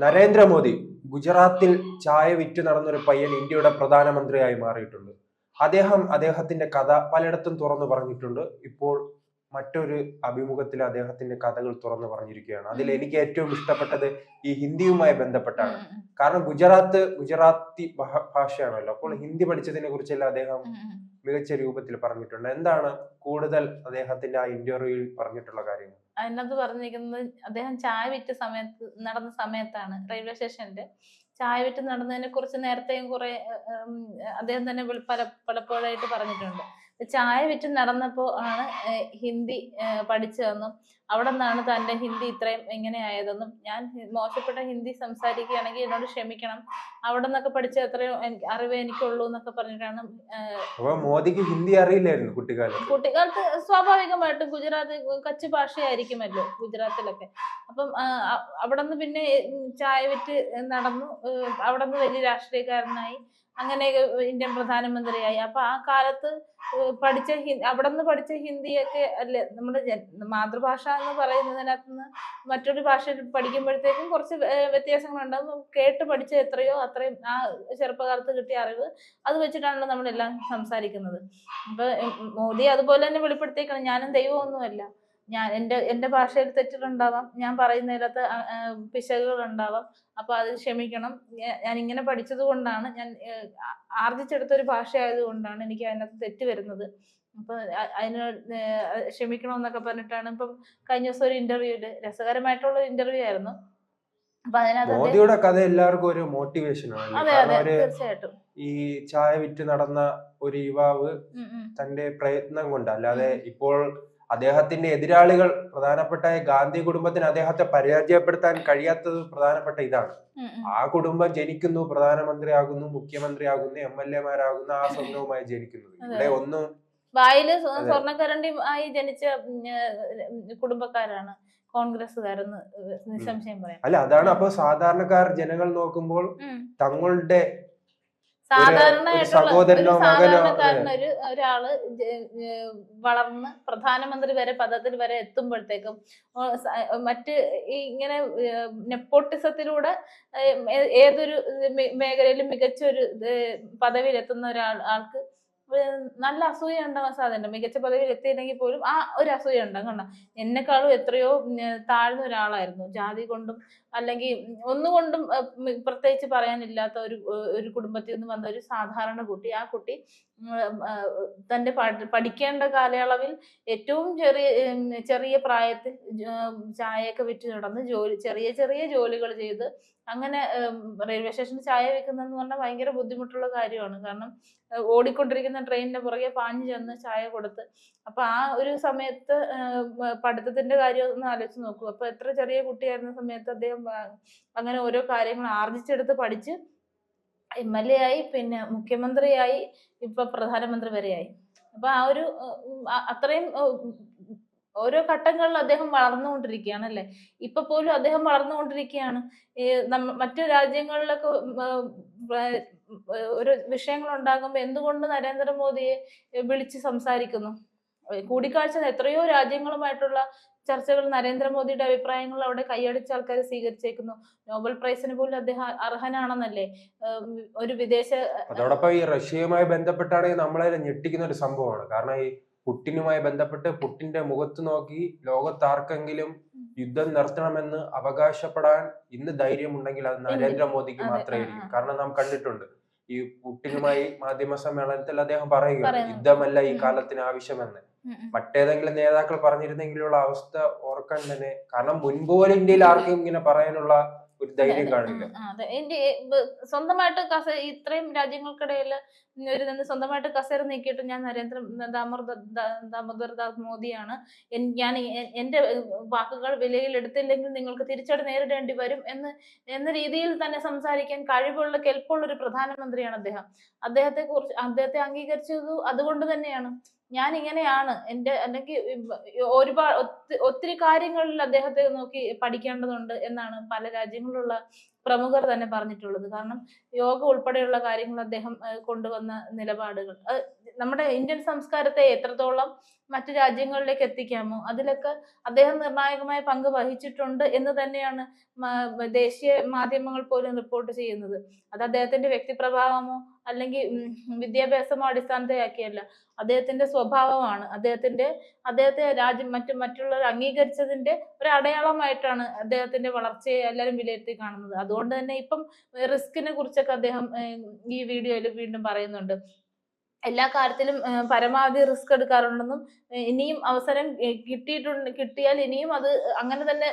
നരേന്ദ്രമോദി ഗുജറാത്തിൽ ചായ വിറ്റു നടന്നൊരു പയ്യൻ ഇന്ത്യയുടെ പ്രധാനമന്ത്രിയായി മാറിയിട്ടുണ്ട്. അദ്ദേഹം അദ്ദേഹത്തിന്റെ കഥ പലയിടത്തും തുറന്നു പറഞ്ഞിട്ടുണ്ട്. ഇപ്പോൾ മറ്റൊരു അഭിമുഖത്തിൽ അദ്ദേഹത്തിന്റെ കഥകൾ തുറന്നു പറഞ്ഞിരിക്കുകയാണ്. അതിൽ എനിക്ക് ഏറ്റവും ഇഷ്ടപ്പെട്ടത് ഈ ഹിന്ദിയുമായി ബന്ധപ്പെട്ടാണ്. കാരണം ഗുജറാത്ത് ഗുജറാത്തി ഭാഷയാണല്ലോ. അപ്പോൾ ഹിന്ദി പഠിച്ചതിനെ കുറിച്ചെല്ലാം അദ്ദേഹം. മികച്ച രൂപത്തിൽ പറഞ്ഞിട്ടുണ്ട്. എന്താണ് കൂടുതൽ അദ്ദേഹത്തിന്റെ ആ ഇന്റർവ്യൂവിൽ പറഞ്ഞിട്ടുള്ള കാര്യങ്ങൾ? അതിനകത്ത് പറഞ്ഞിരിക്കുന്നത് അദ്ദേഹം ചായ വിറ്റ സമയത്ത് നടന്ന സമയത്താണ് റെയിൽവേ സ്റ്റേഷനിൽ ചായ വിറ്റ് നടന്നതിനെ കുറിച്ച് നേരത്തെയും കുറെ അദ്ദേഹം തന്നെ പല പലപ്പോഴായിട്ട് പറഞ്ഞിട്ടുണ്ട്. ചായ വിറ്റ് നടന്നപ്പോൾ ആണ് ഹിന്ദി പഠിച്ചതെന്നും അവിടെ നിന്നാണ് തന്റെ ഹിന്ദി ഇത്രയും ഇങ്ങനെ ആയതെന്നും ഞാൻ മോശപ്പെട്ട ഹിന്ദി സംസാരിക്കുകയാണെങ്കിൽ എന്നോട് ക്ഷമിക്കണം അവിടെ നിന്നൊക്കെ പഠിച്ച അത്രയും അറിവേ എനിക്കുള്ളൂ എന്നൊക്കെ പറഞ്ഞിട്ടാണ് മോദിക്ക് ഹിന്ദി അറിയില്ലായിരുന്നു കുട്ടിക്കാലത്ത്. കുട്ടിക്കാലത്ത് സ്വാഭാവികമായിട്ടും ഗുജറാത്ത് കച്ച് ഭാഷയായിരിക്കുമല്ലോ ഗുജറാത്തിലൊക്കെ. അപ്പം അവിടെ നിന്ന് പിന്നെ ചായ വിറ്റ് നടന്നു അവിടെ നിന്ന് വലിയ രാഷ്ട്രീയക്കാരനായി അങ്ങനെയൊക്കെ ഇന്ത്യൻ പ്രധാനമന്ത്രിയായി. അപ്പൊ ആ കാലത്ത് പഠിച്ച ഹി- നിന്ന് പഠിച്ച ഹിന്ദിയൊക്കെ അല്ലേ നമ്മുടെ മാതൃഭാഷ എന്ന് പറയുന്നതിനകത്ത് നിന്ന് മറ്റൊരു ഭാഷ പഠിക്കുമ്പോഴത്തേക്കും കുറച്ച് വ്യത്യാസങ്ങളുണ്ടാകും കേട്ട് പഠിച്ച എത്രയോ അത്രയും ആ ചെറുപ്പകാലത്ത് കിട്ടിയ അറിവ് അത് വെച്ചിട്ടാണല്ലോ നമ്മളെല്ലാം സംസാരിക്കുന്നത്. അപ്പൊ മോദി അതുപോലെ തന്നെ വെളിപ്പെടുത്തിയേക്കണം. ഞാനും ദൈവമൊന്നുമല്ല. ഞാൻ എന്റെ എന്റെ ഭാഷയിൽ തെറ്റുകളുണ്ടാവാം ഞാൻ പറയുന്നതിനകത്ത് പിശകുകൾ ഉണ്ടാവാം അപ്പൊ അത് ക്ഷമിക്കണം. ഞാൻ ഇങ്ങനെ പഠിച്ചത് കൊണ്ടാണ് ഞാൻ ആർജിച്ചെടുത്തൊരു ആ- ആർജിച്ചെടുത്ത ഒരു ഭാഷ ആയതുകൊണ്ടാണ് എനിക്ക് അതിനകത്ത് തെറ്റ് വരുന്നത്. അപ്പൊ അ- അതിന് ഏഹ്, ക്ഷമിക്കണം എന്നൊക്കെ പറഞ്ഞിട്ടാണ്. ഇപ്പം കഴിഞ്ഞ ദിവസം ഒരു ഇന്റർവ്യൂൽ രസകരമായിട്ടുള്ള ഒരു ഇന്റർവ്യൂ ആയിരുന്നു. മോദിയുടെ കഥ എല്ലാവർക്കും ഒരു മോട്ടിവേഷൻ ആണ് ഈ ചായ വിറ്റ് നടന്ന ഒരു യുവാവ്. തന്റെ പ്രയത്നം കൊണ്ട് അല്ലാതെ ഇപ്പോൾ അദ്ദേഹത്തിന്റെ എതിരാളികൾ പ്രധാനപ്പെട്ട ഗാന്ധി കുടുംബത്തിന് അദ്ദേഹത്തെ പരാജയപ്പെടുത്താൻ കഴിയാത്തത് പ്രധാനപ്പെട്ട ഇതാണ്. ആ കുടുംബം ജനിക്കുന്നു പ്രധാനമന്ത്രിയാകുന്നു മുഖ്യമന്ത്രിയാകുന്നു എം എൽ എമാരാകുന്നു ആ സ്വന്തവുമായി ജനിക്കുന്നത്. ഇവിടെ ഒന്ന് വായിൽ സ്വ- സ്വർണക്കരണ്ടി ആയി ജനിച്ച കുടുംബക്കാരാണ് കോൺഗ്രസ്സുകാരെന്ന് നിസ്സംശയം പറയാം. അല്ല അതാണ് അപ്പൊ സാധാരണക്കാർ ജനങ്ങൾ നോക്കുമ്പോൾ തങ്ങളുടെ സഹോദരനോ മകനോ, സാധാരണക്കാരനൊരു ഒരാൾ വളർന്ന് പ്രധാനമന്ത്രി വരെ പദത്തിൽ വരെ എത്തുമ്പോഴത്തേക്കും മറ്റ് ഇങ്ങനെ നെപ്പോട്ടിസത്തിലൂടെ ഏതൊരു മേഖലയിലും മികച്ച ഒരു പദവിയിൽ എത്തുന്ന ഒരാൾ ആൾക്ക് നല്ല അസൂയ ഉണ്ടാവാൻ സാധ്യത മികച്ച പദവിയിൽ എത്തിയില്ലെങ്കിൽ പോലും ആ ഒരു അസൂയ ഉണ്ടാകും കണ്ട എന്നെക്കാളും എത്രയോ താഴ്ന്ന ഒരാളായിരുന്നു. ജാതി കൊണ്ടും അല്ലെങ്കിൽ ഒന്നുകൊണ്ടും പ്രത്യേകിച്ച് പറയാനില്ലാത്ത ഒരു ഒരു കുടുംബത്തിൽ നിന്ന് വന്ന ഒരു സാധാരണ കുട്ടി ആ കുട്ടി തന്റെ പഠിക്കേണ്ട കാലയളവിൽ ഏറ്റവും ചെറിയ ചെറിയ പ്രായത്തിൽ ചായയൊക്കെ വിറ്റ് നടന്ന് ജോലി ചെറിയ ചെറിയ ജോലികൾ ചെയ്ത് അങ്ങനെ റെയിൽവേ സ്റ്റേഷനിൽ ചായ വെക്കുന്നതെന്ന് പറഞ്ഞാൽ ഭയങ്കര ബുദ്ധിമുട്ടുള്ള കാര്യമാണ്. കാരണം ഓടിക്കൊണ്ടിരിക്കുന്ന ട്രെയിനിന്റെ പുറകെ പാഞ്ഞു ചെന്ന് ചായ കൊടുത്ത് അപ്പൊ ആ ഒരു സമയത്ത് പഠിത്തത്തിന്റെ കാര്യം ഒന്ന് ആലോചിച്ച് നോക്കൂ. അപ്പൊ എത്ര ചെറിയ കുട്ടിയായിരുന്ന സമയത്ത് അദ്ദേഹം അങ്ങനെ ഓരോ കാര്യങ്ങൾ ആർജിച്ചെടുത്ത് പഠിച്ച് എം എൽ എ ആയി പിന്നെ മുഖ്യമന്ത്രിയായി ഇപ്പൊ പ്രധാനമന്ത്രി വരെയായി. അപ്പൊ ആ ഒരു അത്രയും ഓരോ ഘട്ടങ്ങളിൽ അദ്ദേഹം വളർന്നുകൊണ്ടിരിക്കുകയാണ് അല്ലെ? ഇപ്പൊ പോലും അദ്ദേഹം വളർന്നുകൊണ്ടിരിക്കുകയാണ്. മറ്റു രാജ്യങ്ങളിലൊക്കെ ഒരു വിഷയങ്ങൾ ഉണ്ടാകുമ്പോൾ എന്തുകൊണ്ട് നരേന്ദ്രമോദിയെ വിളിച്ച് സംസാരിക്കുന്നു? കൂടിക്കാഴ്ച എത്രയോ രാജ്യങ്ങളുമായിട്ടുള്ള ചർച്ചകൾ നരേന്ദ്രമോദിയുടെ അഭിപ്രായങ്ങൾ അവിടെ കൈയടിച്ച ആൾക്കാർ സ്വീകരിച്ചേക്കുന്നു. നോബൽ പ്രൈസിന് പോലും അദ്ദേഹം അർഹനാണെന്നല്ലേ? ഒരു വിദേശ അതോടൊപ്പം ഈ റഷ്യയുമായി ബന്ധപ്പെട്ടാണെങ്കിൽ നമ്മളെ ഞെട്ടിക്കുന്ന ഒരു സംഭവമാണ്. കാരണം ഈ പുട്ടിനുമായി ബന്ധപ്പെട്ട് പുട്ടിന്റെ മുഖത്ത് നോക്കി ലോകത്താർക്കെങ്കിലും യുദ്ധം നിർത്തണമെന്ന് അവകാശപ്പെടാൻ ഇന്ന് ധൈര്യമുണ്ടെങ്കിൽ അത് നരേന്ദ്രമോദിക്ക് മാത്രമേ കാരണം നാം കണ്ടിട്ടുണ്ട്. ഈ പുട്ടിനുമായി മാധ്യമ സമ്മേളനത്തിൽ അദ്ദേഹം പറയുക യുദ്ധമല്ല ഈ കാലത്തിന് ആവശ്യമെന്ന്. മറ്റേതെങ്കിലും നേതാക്കൾ പറഞ്ഞിരുന്നെങ്കിലുള്ള അവസ്ഥ ഓർക്കാൻ തന്നെ. കാരണം മുൻപ് പോലെ ഇന്ത്യയിൽ ആർക്കും ഇങ്ങനെ പറയാനുള്ള ഒരു ധൈര്യം കാണില്ല. സ്വന്തമായിട്ട് കസ ഇത്രയും രാജ്യങ്ങൾക്കിടയിൽ ഒരു നിന്ന് സ്വന്തമായിട്ട് കസേര നീക്കിയിട്ട് ഞാൻ നരേന്ദ്ര ദാമോദർ ദാ- ദാമോദർ ദാസ് മോദിയാണ്. ഞാൻ എന്റെ വാക്കുകൾ വിലയിലെടുത്തില്ലെങ്കിൽ നിങ്ങൾക്ക് തിരിച്ചടി നേരിടേണ്ടി വരും എന്ന് എന്ന രീതിയിൽ തന്നെ സംസാരിക്കാൻ കഴിവുള്ള കെൽപ്പുള്ള ഒരു പ്രധാനമന്ത്രിയാണ് അദ്ദേഹം. അദ്ദേഹത്തെ കുറിച്ച് അദ്ദേഹത്തെ അംഗീകരിച്ചത് അതുകൊണ്ട് തന്നെയാണ്. ഞാൻ ഇങ്ങനെയാണ് എന്റെ അല്ലെങ്കിൽ ഒരുപാട് ഒത്തിരി കാര്യങ്ങളിൽ അദ്ദേഹത്തെ നോക്കി പഠിക്കേണ്ടതുണ്ട് എന്നാണ് പല രാജ്യങ്ങളിലുള്ള പ്രമുഖർ തന്നെ പറഞ്ഞിട്ടുള്ളത്. കാരണം യോഗ ഉൾപ്പെടെയുള്ള കാര്യങ്ങൾ അദ്ദേഹം കൊണ്ടുവന്ന നിലപാടുകൾ. നമ്മുടെ ഇന്ത്യൻ സംസ്കാരത്തെ എത്രത്തോളം മറ്റു രാജ്യങ്ങളിലേക്ക് എത്തിക്കാമോ അതിലൊക്കെ അദ്ദേഹം നിർണായകമായ പങ്ക് വഹിച്ചിട്ടുണ്ട് എന്ന് തന്നെയാണ് ദേശീയ മാധ്യമങ്ങൾ പോലും റിപ്പോർട്ട് ചെയ്യുന്നത്. അത് അദ്ദേഹത്തിന്റെ വ്യക്തിപ്രഭാവമോ അല്ലെങ്കിൽ വിദ്യാഭ്യാസമോ അടിസ്ഥാനത്തെയാക്കിയല്ല അദ്ദേഹത്തിന്റെ സ്വഭാവമാണ്. അദ്ദേഹത്തിന്റെ അദ്ദേഹത്തെ രാജ്യം മറ്റു മറ്റുള്ളവർ അംഗീകരിച്ചതിന്റെ ഒരു അടയാളമായിട്ടാണ് അദ്ദേഹത്തിന്റെ വളർച്ചയെ എല്ലാവരും വിലയിരുത്തി കാണുന്നത്. അതുകൊണ്ട് തന്നെ ഇപ്പം റിസ്കിനെ കുറിച്ചൊക്കെ അദ്ദേഹം ഈ വീഡിയോയിൽ വീണ്ടും പറയുന്നുണ്ട്. എല്ലാ കാര്യത്തിലും പരമാവധി റിസ്ക് എടുക്കാറുണ്ടെന്നും ഇനിയും അവസരം കിട്ടിയിട്ടുണ്ട് കിട്ടിയാൽ ഇനിയും അത് അങ്ങനെ തന്നെ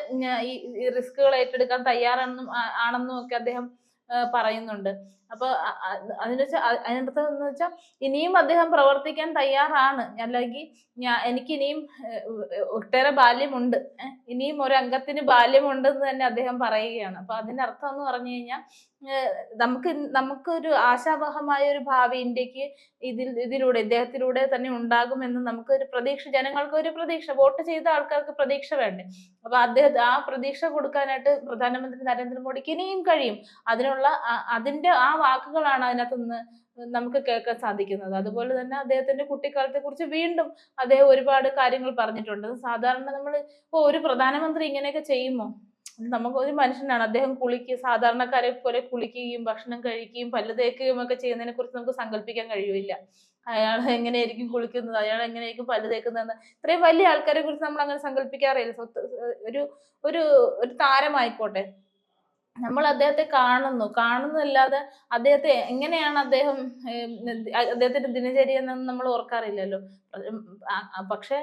ഈ റിസ്കുകൾ ഏറ്റെടുക്കാൻ തയ്യാറാണെന്നും ആണെന്നും ഒക്കെ അദ്ദേഹം പറയുന്നുണ്ട്. അപ്പൊ അതിന് അതിനർത്ഥം എന്ന് വെച്ചാൽ ഇനിയും അദ്ദേഹം പ്രവർത്തിക്കാൻ തയ്യാറാണ്. അല്ലെങ്കിൽ ഞാൻ എനിക്ക് ഇനിയും ഒട്ടേറെ ബാല്യമുണ്ട്. ഇനിയും ഒരു അംഗത്തിന് ബാല്യമുണ്ട് എന്ന് തന്നെ അദ്ദേഹം പറയുകയാണ്. അപ്പൊ അതിന്റെ അർത്ഥം എന്ന് പറഞ്ഞു കഴിഞ്ഞാൽ നമുക്ക് നമുക്കൊരു ആശാവഹമായ ഒരു ഭാവി ഇന്ത്യയ്ക്ക് ഇതിൽ ഇതിലൂടെ ഇദ്ദേഹത്തിലൂടെ തന്നെ ഉണ്ടാകുമെന്ന് നമുക്ക് ഒരു പ്രതീക്ഷ ജനങ്ങൾക്ക് ഒരു പ്രതീക്ഷ വോട്ട് ചെയ്ത ആൾക്കാർക്ക് പ്രതീക്ഷ വേണ്ടേ? അപ്പൊ അദ്ദേഹം ആ പ്രതീക്ഷ കൊടുക്കാനായിട്ട് പ്രധാനമന്ത്രി നരേന്ദ്രമോദിക്ക് ഇനിയും കഴിയും. അതിനുള്ള അതിന്റെ ആ വാക്കുകളാണ് അതിനകത്ത് നിന്ന് നമുക്ക് കേൾക്കാൻ സാധിക്കുന്നത്. അതുപോലെ തന്നെ അദ്ദേഹത്തിന്റെ കുട്ടിക്കാലത്തെ കുറിച്ച് വീണ്ടും അദ്ദേഹം ഒരുപാട് കാര്യങ്ങൾ പറഞ്ഞിട്ടുണ്ട്. സാധാരണ നമ്മൾ ഇപ്പൊ ഒരു പ്രധാനമന്ത്രി ഇങ്ങനെയൊക്കെ ചെയ്യുമോ? നമുക്ക് ഒരു മനുഷ്യനാണ്. അദ്ദേഹം കുളിക്കുക സാധാരണക്കാരെ പോലെ കുളിക്കുകയും ഭക്ഷണം കഴിക്കുകയും പല്ല് തേക്കുകയും ഒക്കെ ചെയ്യുന്നതിനെ കുറിച്ച് നമുക്ക് സങ്കല്പിക്കാൻ കഴിയില്ല. അയാൾ എങ്ങനെയായിരിക്കും കുളിക്കുന്നത്? അയാൾ എങ്ങനെയായിരിക്കും പല്ല് തേക്കുന്നതെന്ന് ഇത്രയും വലിയ ആൾക്കാരെ കുറിച്ച് നമ്മൾ അങ്ങനെ സങ്കല്പിക്കാറില്ല ഒരു ഒരു ഒരു താരമായിക്കോട്ടെ. നമ്മൾ അദ്ദേഹത്തെ കാണുന്നു. കാണുന്നതല്ലാതെ അദ്ദേഹത്തെ എങ്ങനെയാണ് അദ്ദേഹം അദ്ദേഹത്തിന്റെ ദിനചര്യ എന്നൊന്നും നമ്മൾ ഓർക്കാറില്ലല്ലോ. പക്ഷെ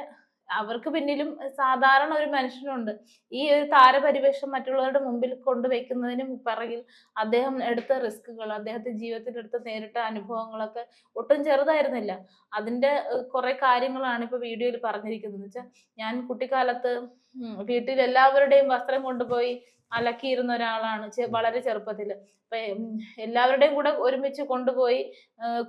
അവർക്ക് പിന്നിലും സാധാരണ ഒരു മനുഷ്യനുണ്ട്. ഈ ഒരു താരപരിവേഷം മറ്റുള്ളവരുടെ മുമ്പിൽ കൊണ്ടുവയ്ക്കുന്നതിന് പിറകിൽ അദ്ദേഹം എടുത്ത റിസ്കുകൾ അദ്ദേഹത്തെ ജീവിതത്തിൽ എടുത്ത നേരിട്ട അനുഭവങ്ങളൊക്കെ ഒട്ടും ചെറുതായിരുന്നില്ല. അതിന്റെ കുറേ കാര്യങ്ങളാണ് ഇപ്പൊ വീഡിയോയിൽ പറഞ്ഞിരിക്കുന്നത്. വെച്ചാൽ ഞാൻ കുട്ടിക്കാലത്ത് വീട്ടിൽ എല്ലാവരുടെയും വസ്ത്രം കൊണ്ടുപോയി അലക്കിയിരുന്ന ഒരാളാണ് വളരെ ചെറുപ്പത്തിൽ അപ്പൊ എല്ലാവരുടെയും കൂടെ ഒരുമിച്ച് കൊണ്ടുപോയി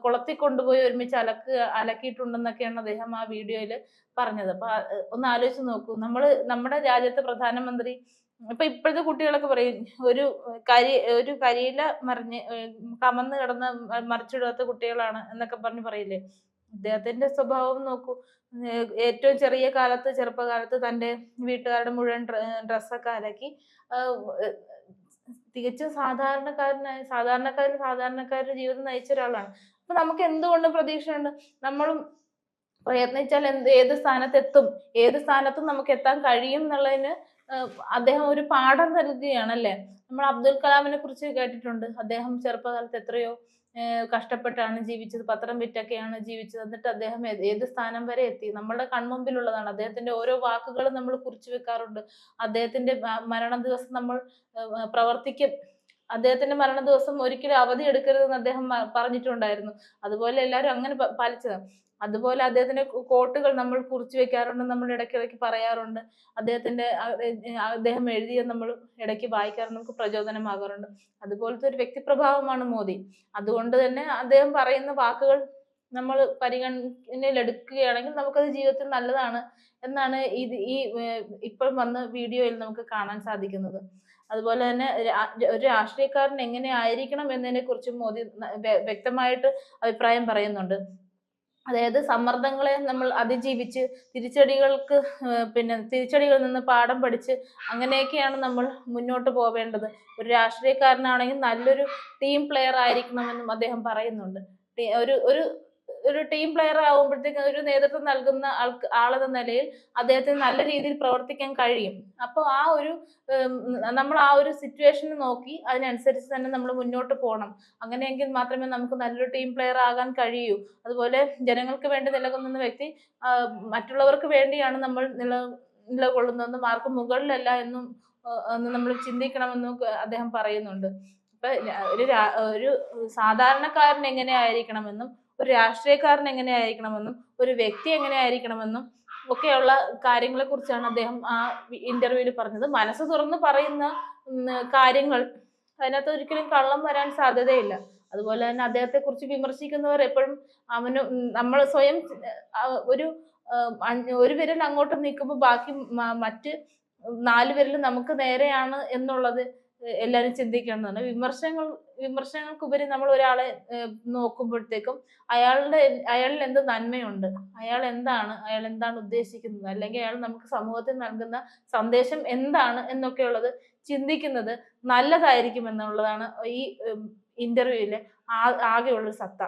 കുളത്തിൽ കൊണ്ടുപോയി ഒരുമിച്ച് അലക്ക് അലക്കിയിട്ടുണ്ടെന്നൊക്കെയാണ് അദ്ദേഹം ആ വീഡിയോയിൽ പറഞ്ഞത്. അപ്പൊ ഒന്ന് ആലോചിച്ച് നോക്കൂ. നമ്മൾ നമ്മുടെ രാജ്യത്തെ പ്രധാനമന്ത്രി ഇപ്പൊ ഇപ്പോഴത്തെ കുട്ടികളൊക്കെ പറയും ഒരു കരി ഒരു കരിയില മറിഞ്ഞ് കമന്ന് കിടന്ന് മറിച്ചിടാത്ത കുട്ടികളാണ് എന്നൊക്കെ പറഞ്ഞ് പറയില്ലേ? അദ്ദേഹത്തിന്റെ സ്വഭാവം നോക്കൂ. ഏറ്റവും ചെറിയ കാലത്ത് ചെറുപ്പകാലത്ത് തന്റെ വീട്ടുകാരുടെ മുഴുവൻ ഡ്രസ്സൊക്കെ അലക്കി തികച്ചും സാധാരണക്കാരനായ സാധാരണക്കാരിൽ സാധാരണക്കാരുടെ ജീവിതം നയിച്ച ഒരാളാണ്. അപ്പൊ നമുക്ക് എന്തുകൊണ്ടും പ്രതീക്ഷയുണ്ട്? നമ്മളും പ്രയത്നിച്ചാൽ എന്ത് ഏത് സ്ഥാനത്തെത്തും ഏത് സ്ഥാനത്തും നമുക്ക് എത്താൻ കഴിയും എന്നുള്ളതിന് അദ്ദേഹം ഒരു പാഠം നൽകുകയാണ് അല്ലേ നമ്മൾ അബ്ദുൽ കലാമിനെ കുറിച്ച് കേട്ടിട്ടുണ്ട്. അദ്ദേഹം ചെറുപ്പകാലത്ത് എത്രയോ കഷ്ടപ്പെട്ടാണ് ജീവിച്ചത് പത്രം വിറ്റൊക്കെയാണ് ജീവിച്ചത് എന്നിട്ട് അദ്ദേഹം ഏത് സ്ഥാനം വരെ എത്തി? നമ്മുടെ കൺമുമ്പിലുള്ളതാണ്. അദ്ദേഹത്തിന്റെ ഓരോ വാക്കുകളും നമ്മൾ കുറിച്ചു വെക്കാറുണ്ട്. അദ്ദേഹത്തിന്റെ മരണ ദിവസം നമ്മൾ പ്രവർത്തിക്കും. അദ്ദേഹത്തിന്റെ മരണ ദിവസം ഒരിക്കലും അവധി എടുക്കരുതെന്ന് അദ്ദേഹം പറഞ്ഞിട്ടുണ്ടായിരുന്നു. അതുപോലെ എല്ലാവരും അങ്ങനെ പാലിച്ചത് അതുപോലെ അദ്ദേഹത്തിന്റെ കോട്ടുകൾ നമ്മൾ കുറിച്ചു വെക്കാറുണ്ട് നമ്മൾ ഇടയ്ക്കിടയ്ക്ക് പറയാറുണ്ട്. അദ്ദേഹത്തിന്റെ അദ്ദേഹം എഴുതിയ നമ്മൾ ഇടയ്ക്ക് വായിക്കാറുണ്ട് നമുക്ക് പ്രചോദനമാകാറുണ്ട്. അതുപോലത്തെ ഒരു വ്യക്തിപ്രഭാവമാണ് മോദി. അതുകൊണ്ട് തന്നെ അദ്ദേഹം പറയുന്ന വാക്കുകൾ നമ്മൾ പരിഗണനയിൽ എടുക്കുകയാണെങ്കിൽ നമുക്കത് ജീവിതത്തിൽ നല്ലതാണ് എന്നാണ് ഇത് ഈ ഇപ്പോൾ വന്ന വീഡിയോയിൽ നമുക്ക് കാണാൻ സാധിക്കുന്നത്. അതുപോലെ തന്നെ ഒരു രാഷ്ട്രീയക്കാരൻ എങ്ങനെ ആയിരിക്കണം എന്നതിനെ കുറിച്ച് മോദി വ്യക്തമായിട്ട് അഭിപ്രായം പറയുന്നുണ്ട്. അതായത് സമ്മർദ്ദങ്ങളെ നമ്മൾ അതിജീവിച്ച് തിരിച്ചടികൾക്ക് പിന്നെ തിരിച്ചടികളിൽ നിന്ന് പാഠം പഠിച്ച് അങ്ങനെയൊക്കെയാണ് നമ്മൾ മുന്നോട്ട് പോവേണ്ടത്. ഒരു രാഷ്ട്രീയക്കാരനാണെങ്കിൽ നല്ലൊരു ടീം പ്ലെയർ ആയിരിക്കണമെന്നും അദ്ദേഹം പറയുന്നുണ്ട്. ഒരു ഒരു ഒരു ടീം പ്ലെയർ ആകുമ്പോഴത്തേക്കും ഒരു നേതൃത്വം നൽകുന്ന ആൾക്ക് ആളെന്ന നിലയിൽ അദ്ദേഹത്തിന് നല്ല രീതിയിൽ പ്രവർത്തിക്കാൻ കഴിയും. അപ്പോൾ ആ ഒരു നമ്മൾ ആ ഒരു സിറ്റുവേഷൻ നോക്കി അതിനനുസരിച്ച് തന്നെ നമ്മൾ മുന്നോട്ട് പോകണം. അങ്ങനെയെങ്കിൽ മാത്രമേ നമുക്ക് നല്ലൊരു ടീം പ്ലെയർ ആകാൻ കഴിയൂ. അതുപോലെ ജനങ്ങൾക്ക് വേണ്ടി നിലകൊള്ളുന്ന വ്യക്തി മറ്റുള്ളവർക്ക് വേണ്ടിയാണ് നമ്മൾ നില നിലകൊള്ളുന്നതെന്നും ആർക്കും മുകളിലല്ല എന്നും നമ്മൾ ചിന്തിക്കണമെന്നും അദ്ദേഹം പറയുന്നുണ്ട്. ഇപ്പൊ ഒരു ഒരു സാധാരണക്കാരൻ എങ്ങനെ ആയിരിക്കണമെന്നും ഒരു രാഷ്ട്രീയക്കാരൻ എങ്ങനെ ആയിരിക്കണമെന്നും ഒരു വ്യക്തി എങ്ങനെ ആയിരിക്കണമെന്നും ഒക്കെയുള്ള കാര്യങ്ങളെ കുറിച്ചാണ് അദ്ദേഹം ആ ഇന്റർവ്യൂവിൽ പറഞ്ഞത്. മനസ്സ് തുറന്ന് പറയുന്ന കാര്യങ്ങൾ അതിനകത്ത് ഒരിക്കലും കള്ളം വരാൻ സാധ്യതയില്ല. അതുപോലെ തന്നെ അദ്ദേഹത്തെ കുറിച്ച് വിമർശിക്കുന്നവർ എപ്പോഴും അവന് നമ്മൾ സ്വയം ഒരു ഒരു വിരൽ അങ്ങോട്ട് നീക്കുമ്പോൾ ബാക്കി മറ്റ് നാല് വിരൽ നമുക്ക് നേരെയാണ് എന്നുള്ളത് എല്ലാവരും ചിന്തിക്കേണ്ടതാണ്. വിമർശനങ്ങൾ വിമർശനങ്ങൾക്കുപരി നമ്മൾ ഒരാളെ നോക്കുമ്പോഴത്തേക്കും അയാളുടെ അയാളിൽ എന്ത് നന്മയുണ്ട്? അയാൾ എന്താണ് അയാൾ എന്താണ് ഉദ്ദേശിക്കുന്നത്? അല്ലെങ്കിൽ അയാൾ നമുക്ക് സമൂഹത്തിൽ നൽകുന്ന സന്ദേശം എന്താണ് എന്നൊക്കെയുള്ളത് ചിന്തിക്കുന്നത് നല്ലതായിരിക്കും എന്നുള്ളതാണ് ഈ ഇന്റർവ്യൂവിലെ ആകെയുള്ളൊരു സത്ത.